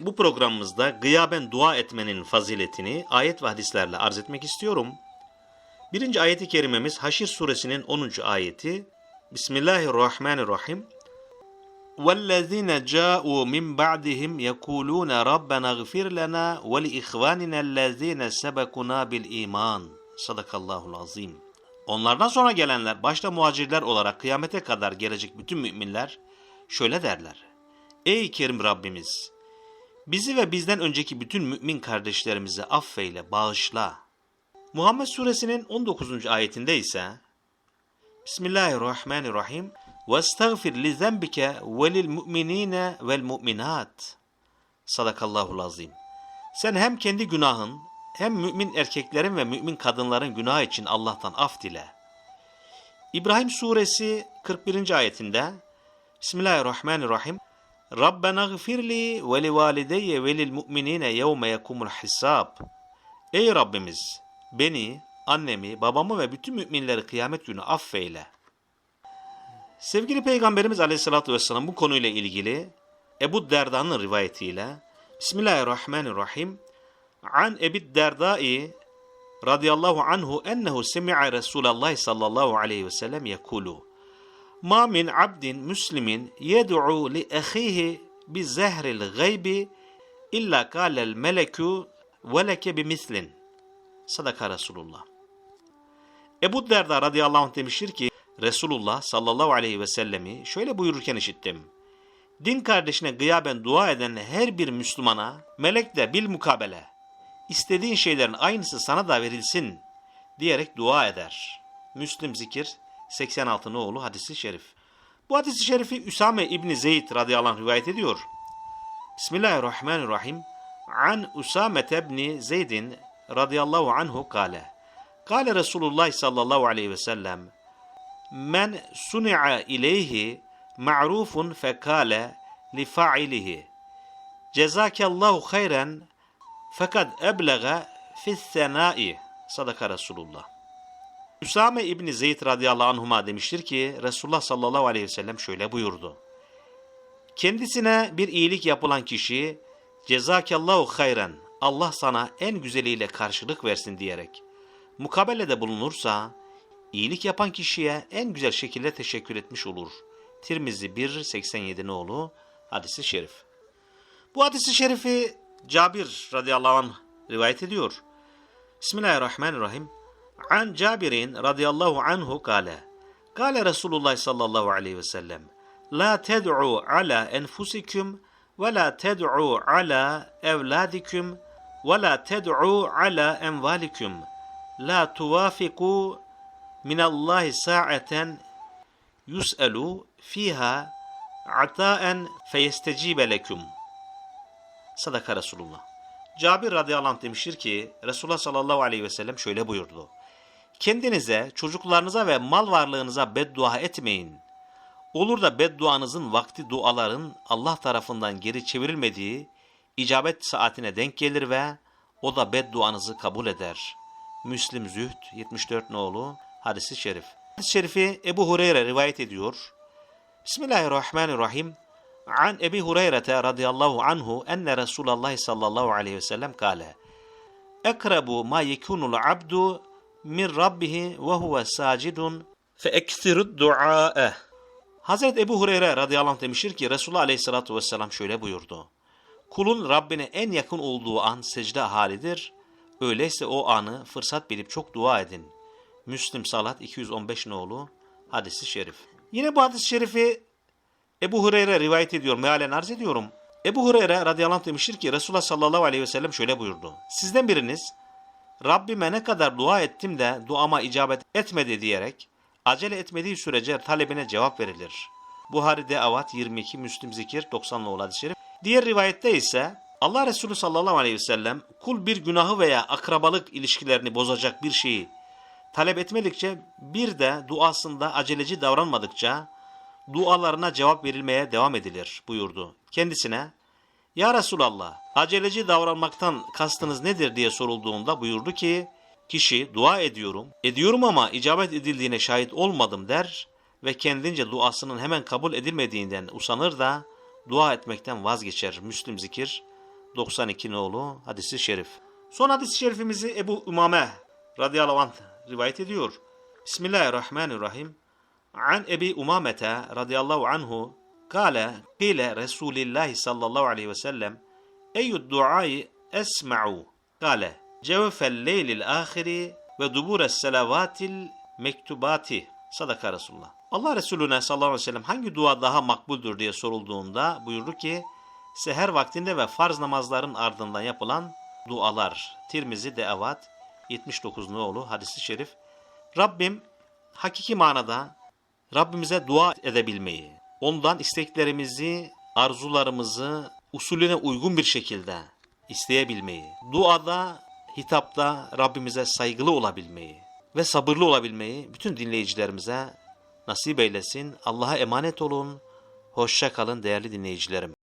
Bu programımızda gıyaben dua etmenin faziletini ayet ve hadislerle arz etmek istiyorum. Birinci ayeti kerimemiz Haşir suresinin 10. ayeti. Bismillahirrahmanirrahim. وَالَّذِينَ جَاءُوا مِنْ بَعْدِهِمْ يَقُولُونَ رَبَّنَا اغْفِرْ لَنَا وَلِإِخْوَانِنَا الَّذِينَ سَبَقُنَا بِالْإِيمَانِ Sadakallahul azim. Onlardan sonra gelenler, başta muhacirler olarak kıyamete kadar gelecek bütün müminler şöyle derler. Ey Kerim Rabbimiz! Bizi ve bizden önceki bütün mümin kardeşlerimizi affeyle, bağışla. Muhammed suresinin 19. ayetinde ise Bismillahirrahmanirrahim وَاسْتَغْفِرْ لِذَنْبِكَ وَلِلْمُؤْمِنِينَ وَالْمُؤْمِنَاتِ Sadakallahul azim. Sen hem kendi günahın hem mümin erkeklerin ve mümin kadınların günahı için Allah'tan af dile. İbrahim suresi 41. ayetinde Bismillahirrahmanirrahim Rabbena gfirli ve li valideyye ve lil mu'minine yevme yekumul. Ey Rabbimiz beni, annemi, babamı ve bütün müminleri kıyamet günü affeyle. Sevgili Peygamberimiz Aleyhisselatü Vesselam bu konuyla ilgili Ebu Derda'nın rivayetiyle Bismillahirrahmanirrahim An Ebi Derdai radıyallahu anhu ennehu semi'a Resulallah sallallahu aleyhi ve sellem yekulu Ma min abdin müslimin yed'u li ahihi bi zehril gaybi illa kâlel melekü veleke bimislin. Sadaka Resulullah. Ebu Derda radıyallahu anh demiştir ki Resulullah sallallahu aleyhi ve sellemi şöyle buyururken işittim. Din kardeşine gıyaben dua eden her bir Müslümana melek de bil mukabele istediğin şeylerin aynısı sana da verilsin diyerek dua eder. Müslim Zikir 86 oğlu hadisi şerif. Bu hadisi şerifi Üsame İbni Zeyd radıyallahu anh rivayet ediyor. Bismillahirrahmanirrahim. An Usame ibni Zeydin radıyallahu anhu kale. Kale Resulullah sallallahu aleyhi ve sellem. Men suni'a ileyhi ma'rufun fekale li fa'ilihi. Cezakallahu hayren fakat eblega fissenai. Sadaka Resulullah. Üsame İbni Zeyd radıyallahu anhuma demiştir ki Resulullah sallallahu aleyhi ve sellem şöyle buyurdu. Kendisine bir iyilik yapılan kişi cezakallahu hayren Allah sana en güzeliyle karşılık versin diyerek mukabelede bulunursa iyilik yapan kişiye en güzel şekilde teşekkür etmiş olur. Tirmizi 1.87 nolu hadisi şerif. Bu hadisi şerifi Cabir radıyallahu anh rivayet ediyor. Bismillahirrahmanirrahim. An Cabirin radıyallahu anhu kale. Kale Resulullah sallallahu aleyhi ve sellem. La ted'u ala enfusikum ve la ted'u ala evladikum ve la ted'u ala envalikum. La tuvafiku minallahi sa'aten yus'elu fiha ataen feyestecibe lekum. Sadaka Resulullah. Cabir radıyallahu anh demiştir ki Resulullah sallallahu aleyhi ve sellem şöyle buyurdu. Kendinize, çocuklarınıza ve mal varlığınıza beddua etmeyin. Olur da bedduanızın vakti duaların Allah tarafından geri çevrilmediği icabet saatine denk gelir ve o da bedduanızı kabul eder. Müslim Zühd 74 nolu hadisi şerif. Hadis-i şerifi Ebu Hureyre rivayet ediyor. Bismillahirrahmanirrahim. An Ebi Hureyre radıyallahu anhu enne Resulullah sallallahu aleyhi ve sellem kale. Ekrebu ma yekunul abdu min rabbihi ve huve sacidun fe ekthirud dua'eh. Hazreti Ebu Hureyre radıyallahu anh demiştir ki Resulullah aleyhissalatu vesselam şöyle buyurdu. Kulun Rabbine en yakın olduğu an secde halidir. Öyleyse o anı fırsat bilip çok dua edin. Müslim Salat 215 nolu hadisi şerif. Yine bu hadis-i şerifi Ebu Hureyre rivayet ediyor, mealen arz ediyorum. Ebu Hureyre radıyallahu anh demiştir ki Resulullah sallallahu aleyhi ve sellem şöyle buyurdu. Sizden biriniz Rabbime ne kadar dua ettim de duama icabet etmedi diyerek acele etmediği sürece talebine cevap verilir. Buhari'de Avat 22, Müslim Zikir 90 nolu hadis-i şerif. Diğer rivayette ise Allah Resulü sallallahu aleyhi ve sellem kul bir günahı veya akrabalık ilişkilerini bozacak bir şeyi talep etmedikçe bir de duasında aceleci davranmadıkça dualarına cevap verilmeye devam edilir buyurdu. Kendisine Ya Resulallah aceleci davranmaktan kastınız nedir diye sorulduğunda buyurdu ki kişi dua ediyorum, ediyorum ama icabet edildiğine şahit olmadım der ve kendince duasının hemen kabul edilmediğinden usanır da dua etmekten vazgeçer. Müslim Zikir 92 nolu hadisi şerif. Son hadis-i şerifimizi Ebu Umame radıyallahu anh rivayet ediyor. Bismillahirrahmanirrahim. An Ebi Umamete radıyallahu anhu kâle kîle Resulillahi sallallahu aleyhi ve sellem eyyud duayı esma'u kâle cevfel leylil ahiri ve dubures selavatil mektubati sadaka Resulullah. Allah Resulüne sallallahu aleyhi ve sellem hangi dua daha makbuldür diye sorulduğunda buyurdu ki seher vaktinde ve farz namazların ardından yapılan dualar. Tirmizi Deavat 79 nolu hadisi şerif. Rabbim hakiki manada Rabbimize dua edebilmeyi, ondan isteklerimizi, arzularımızı usulüne uygun bir şekilde isteyebilmeyi, duada, hitapta Rabbimize saygılı olabilmeyi ve sabırlı olabilmeyi bütün dinleyicilerimize nasip eylesin. Allah'a emanet olun. Hoşça kalın değerli dinleyicilerim.